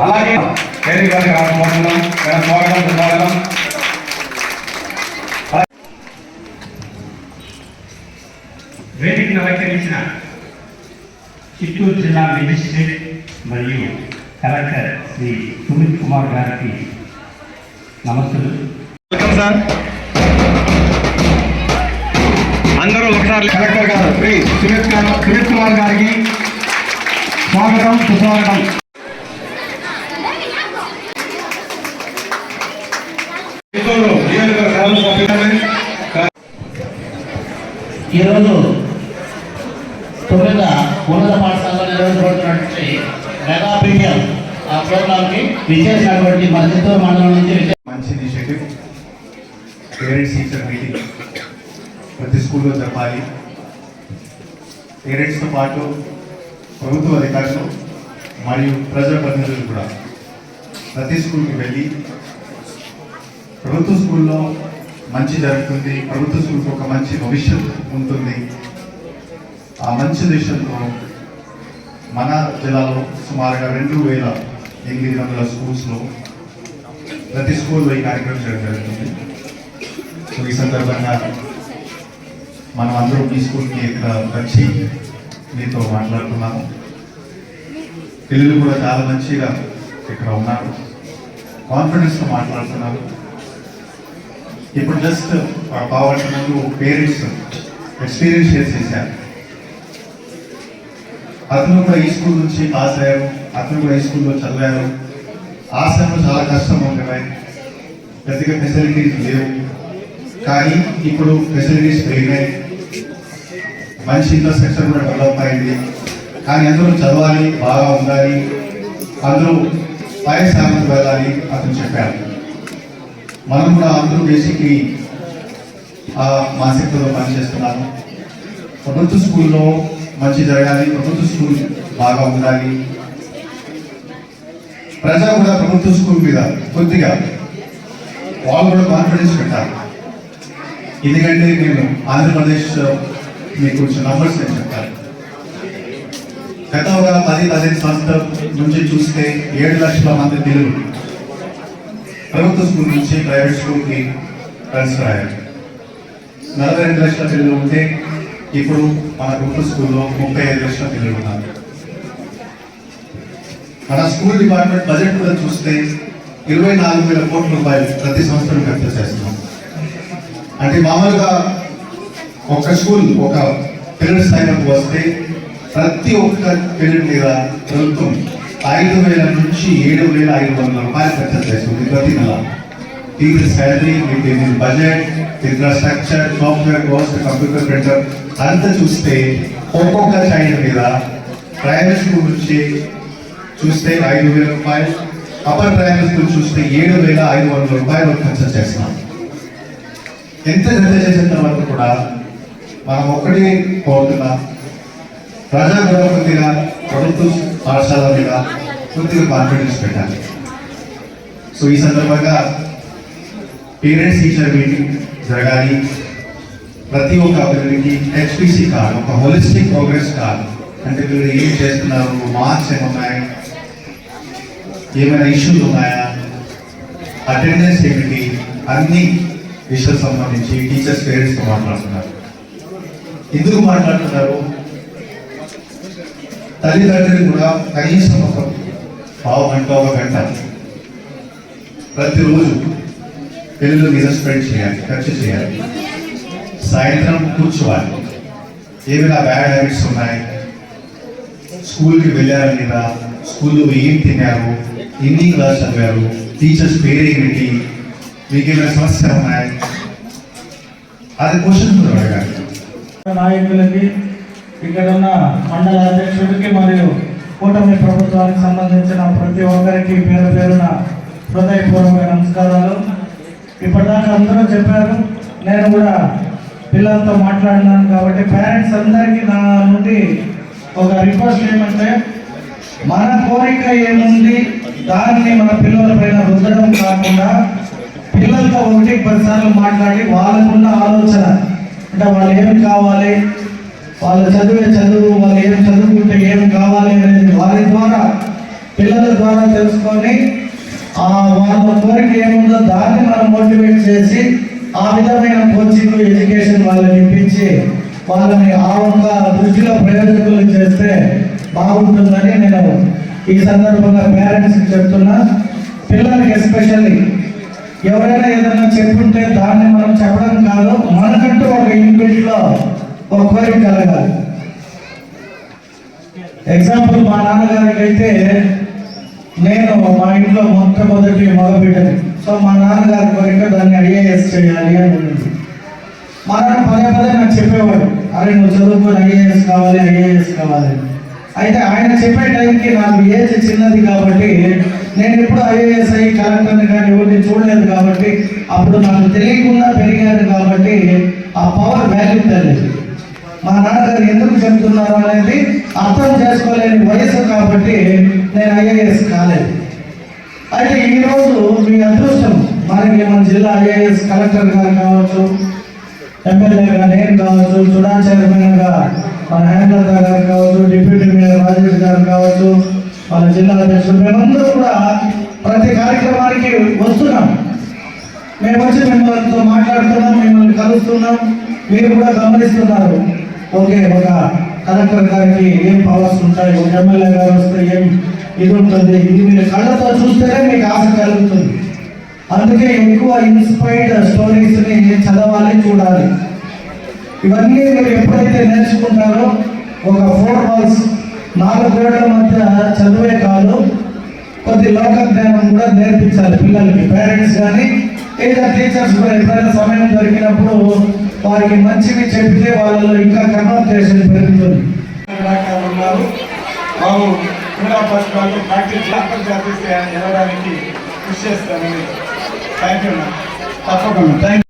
అలాగే వేదిక గారికి రాకపోతున్నాం మేడం స్వాగతం సుస్వాగతం వేదికను అలంకరించిన చిత్తూరు జిల్లా మెజిస్ట్రేట్ మరియు కలెక్టర్ శ్రీ సుమిత్ కుమార్ గారికి నమస్తులు వెల్కమ్ సార్. అందరూ ఒకసారి కలెక్టర్ గారు శ్రీ సుమిత్ గారు సుమిత్ కుమార్ గారికి స్వాగతం సుస్వాగతం. ఈరోజు తొమ్మిద ఉన్నత పాఠశాలలో నిర్వహించబడుతున్నటువంటి మెగా పీడియం ఆ ప్రోగ్రామ్కి విచ్చేసినటువంటి మన చిత్తూరు మండలం నుంచి మంచి ఇనిషియేటివ్ పేరెంట్స్ టీచర్ మీటింగ్ ప్రతి స్కూల్లో జరపాలి. పేరెంట్స్తో పాటు ప్రభుత్వ అధికారులు మరియు ప్రజాప్రతినిధులు కూడా ప్రతి స్కూల్కి వెళ్ళి ప్రభుత్వ స్కూల్లో మంచి జరుగుతుంది. ప్రభుత్వ స్కూల్కి ఒక మంచి భవిష్యత్ ఉంటుంది. ఆ మంచి దేశంలో మన జిల్లాలో సుమారుగా రెండు వేల ఎనిమిది వందల స్కూల్స్లో ప్రతి స్కూల్లో ఈ కార్యక్రమం చేయడం జరుగుతుంది. సో ఈ సందర్భంగా మనం అందరూ మీ స్కూల్కి ఇక్కడ వచ్చి మీతో మాట్లాడుతున్నాము. పిల్లలు కూడా చాలా మంచిగా ఇక్కడ ఉన్నారు. కాన్ఫిడెన్స్తో మాట్లాడుతున్నారు. ఇప్పుడు జస్ట్ పావంటి పేరెంట్స్ ఎక్స్పీరియన్స్ చేసేసారు అతను కూడా ఈ స్కూల్ నుంచి పాస్ అయ్యారు. అతను కూడా ఈ స్కూల్లో చదివారు. ఆ సమయంలో చాలా కష్టం ఉండేవి పెద్దగా ఫెసిలిటీస్ లేవు. కానీ ఇప్పుడు ఫెసిలిటీస్ పెరిగినాయి. మంచి ఇన్ఫ్రాస్ట్రక్చర్ కూడా డెవలప్ అయింది. కానీ అందరూ చదవాలి బాగా ఉండాలి. అందరూ పై స్థానంలో వెళ్ళాలి అతను చెప్పారు. మనం కూడా అందరూ బేసిక్లీ ఆ మానసికతలో పనిచేస్తున్నాము. ప్రభుత్వ స్కూల్లో మంచి జరగాలి ప్రభుత్వ స్కూల్ బాగా ఉండాలి. ప్రజా కూడా ప్రభుత్వ స్కూల్ మీద కొద్దిగా వాళ్ళు కూడా కాన్ఫిడెన్స్ పెట్టాలి. ఎందుకంటే నేను ఆంధ్రప్రదేశ్ మీకు కొంచెం నంబర్స్ నేను చెప్తాను గత ఒక పది పదిహేను సంవత్సరాల నుంచి చూస్తే ఏడు లక్షల మంది పిల్లలు ప్రభుత్వ స్కూల్ నుంచి ప్రైవేట్ స్కూల్కి ట్రాన్స్ఫర్ అయ్యారు. నలభై రెండు లక్షల పిల్లలు ఉంటే ఇప్పుడు మన ప్రభుత్వ స్కూల్లో ముప్పై ఐదు లక్షల పిల్లలు ఉన్నారు. మన స్కూల్ డిపార్ట్మెంట్ బడ్జెట్ కూడా చూస్తే ఇరవై నాలుగు వేల కోట్ల రూపాయలు ప్రతి సంవత్సరం ఖర్చు చేస్తున్నాం. అంటే మామూలుగా ఒక స్కూల్ ఒక పిల్లల స్థాయిలోకి వస్తే ప్రతి ఒక్క పిల్లల మీద ప్రభుత్వం ఐదు వేల నుంచి ఏడు వేల ఐదు వందల రూపాయలు ఖర్చు చేస్తుంది ప్రతి నెల. Teacher salary with budget infrastructure software cost computer printer అంతా చూస్తే ఒక్కొక్క చైల్డ్ మీద ప్రైవేట్ స్కూల్ నుంచి చూస్తే ఐదు వేల రూపాయలు అప్పర్ ప్రైవేట్ స్కూల్ చూస్తే ఏడు వేల ఐదు వందల రూపాయలు ఖర్చు చేస్తున్నాం. ఎంత ఖర్చు చేసిన తర్వాత కూడా మనం ఒక్కడే కోరుతున్నాం. ప్రజా కూడా కొద్దిగా పాఠశాల మీద కొద్దిగా కాన్ఫిడెన్స్ పెట్టాలి. సో ఈ సందర్భంగా పేరెంట్స్ టీచర్ మీటింగ్ జరగాలి. ప్రతి ఒక్క అభివృద్ధికి హెచ్పిసి కార్డు ఒక హోలిస్టిక్ ప్రోగ్రెస్ కార్డు అంటే మీరు ఏం చేస్తున్నారు? మార్క్స్ ఏమున్నాయి? ఏమైనా ఇష్యూస్ ఉన్నాయా? అటెండెన్స్ ఏమిటి? అన్ని విషయాలు సంబంధించి టీచర్స్ పేరెంట్స్తో మాట్లాడుతున్నారు. ఎందుకు మాట్లాడుతున్నారు? తల్లిదండ్రులు కూడా కనీసం ఒక పావు గంట ఒక గంట ప్రతిరోజు పిల్లలు మీద స్పెండ్ చేయాలి ఖర్చు చేయాలి. సాయంత్రం కూర్చోవాలి. ఏమైనా బ్యాడ్ హ్యాబిట్స్ ఉన్నాయి? స్కూల్కి వెళ్ళారా లేదా స్కూల్లో ఏం తిన్నారు? ఎన్ని క్లాస్ చదివారు? టీచర్స్ పేరు ఏమిటి? మీకు ఏమైనా సమస్యలు ఉన్నాయి? అది క్వశ్చన్ కూడా అడగాలి. నాయకులకి ఇక్కడ ఉన్న మండల అధ్యక్షుడికి మరియు కూటమి ప్రభుత్వానికి సంబంధించిన ప్రతి ఒక్కరికి పేరు పేరున హృదయపూర్వక నమస్కారాలు. ఇప్పటిదాకా అందరూ చెప్పారు నేను కూడా పిల్లలతో మాట్లాడినాను కాబట్టి పేరెంట్స్ అందరికీ నా నుండి ఒక రిక్వెస్ట్ ఏమంటే మన కోరిక ఏముంది? దాన్ని మన పిల్లల పైన రుద్దడం కాకుండా పిల్లలతో ఒకటి పదిసార్లు మాట్లాడి వాళ్ళకున్న ఆలోచన. అంటే వాళ్ళు ఏమి కావాలి? వాళ్ళు చదివే చదువు వాళ్ళు ఏం చదువుకుంటే ఏం కావాలి అనేది వారి ద్వారా పిల్లల ద్వారా తెలుసుకొని ఆ వాళ్ళ కోరిక ఏముందో దాన్ని మనం మోటివేట్ చేసి ఆ విధమైన కోచింగ్ ఎడ్యుకేషన్ వాళ్ళని ఇప్పించి వాళ్ళని ఆ ఒక్క దృష్టిలో ప్రయోజకులు చేస్తే బాగుంటుందని నేను ఈ సందర్భంగా పేరెంట్స్కి చెప్తున్నా. పిల్లలకి ఎస్పెషల్లీ ఎవరైనా ఏదైనా చెప్పుంటే దాన్ని మనం చెప్పడం కాదు. మనకంటూ ఒక ఇంట్లో ఒక కోరిక కలగాలి ఎగ్జాంపుల్ మా నాన్నగారికి అయితే నేను మా ఇంట్లో మొట్టమొదటి మగబిడ్డని. సో మా నాన్నగారి కోరిక దాన్ని ఐఏఎస్ చేయాలి అని ఉంది మా నాన్న పదే పదే నాకు చెప్పేవాడు అరే నువ్వు చదువుకొని ఐఏఎస్ కావాలి ఐఏఎస్ కావాలి. అయితే ఆయన చెప్పే టైంకి నాకు ఏజ్ చిన్నది కాబట్టి నేను ఎప్పుడు ఐఏఎస్ అయ్యి కలెక్టర్ని కానీ ఎవరిని చూడలేదు కాబట్టి అప్పుడు నాకు తెలియకుండా పెరిగాను కాబట్టి ఆ పవర్ వాల్యూ తెలియదు మా నాన్నగారు ఎందుకు చెప్తున్నారు అనేది అర్థం చేసుకోలేని వయసు కాబట్టి నేను ఐఏఎస్ కాలేదు. అయితే ఈరోజు మీ అదృష్టం మనకి మన జిల్లా ఐఏఎస్ కలెక్టర్ గారు కావచ్చు ఎమ్మెల్యేగా నేను కావచ్చు చుడా చైర్మన్గా మన హేమలత గారు కావచ్చు డిప్యూటీ మేయర్ రాజేష్ గారు కావచ్చు మన జిల్లా అధ్యక్షులు మేమందరూ కూడా ప్రతి కార్యక్రమానికి వస్తున్నాం. మేము వచ్చి మిమ్మల్తో మాట్లాడుతున్నాం మిమ్మల్ని కలుస్తున్నాం. మీరు కూడా గమనిస్తున్నారు. ఓకే ఒక కలెక్టర్ గారికి ఏం పవర్స్ ఉంటాయి? ఒక ఎమ్మెల్యే గారు వస్తే ఏం ఇది ఉంటుంది? ఇది మీరు కళ్ళతో చూస్తేనే మీకు ఆశ కలుగుతుంది. అందుకే ఎక్కువ ఇన్స్పైర్డ్ స్టోరీస్ని చదవాలి చూడాలి. ఇవన్నీ మీరు ఎప్పుడైతే నేర్చుకుంటారో ఒక ఫోర్ వాల్స్ నాలుగు గోడల మధ్య చదువే కాదు కొద్ది లోక జ్ఞానం కూడా నేర్పించాలి పిల్లలకి. పేరెంట్స్ కానీ లేదా టీచర్స్ కూడా ఎప్పుడైనా సమయం దొరికినప్పుడు వారికి మంచివి చెప్తే వాళ్ళలో ఇంకా కన్వర్టేషన్ పెరుగుతుంది. ఉన్నారు. బాబు క్రీడా పథకాలు ప్రాక్టీస్ జాగ్రత్త చేస్తే వెళ్ళడానికి కృషి చేస్తానని థ్యాంక్ యూ తప్పకుండా. థ్యాంక్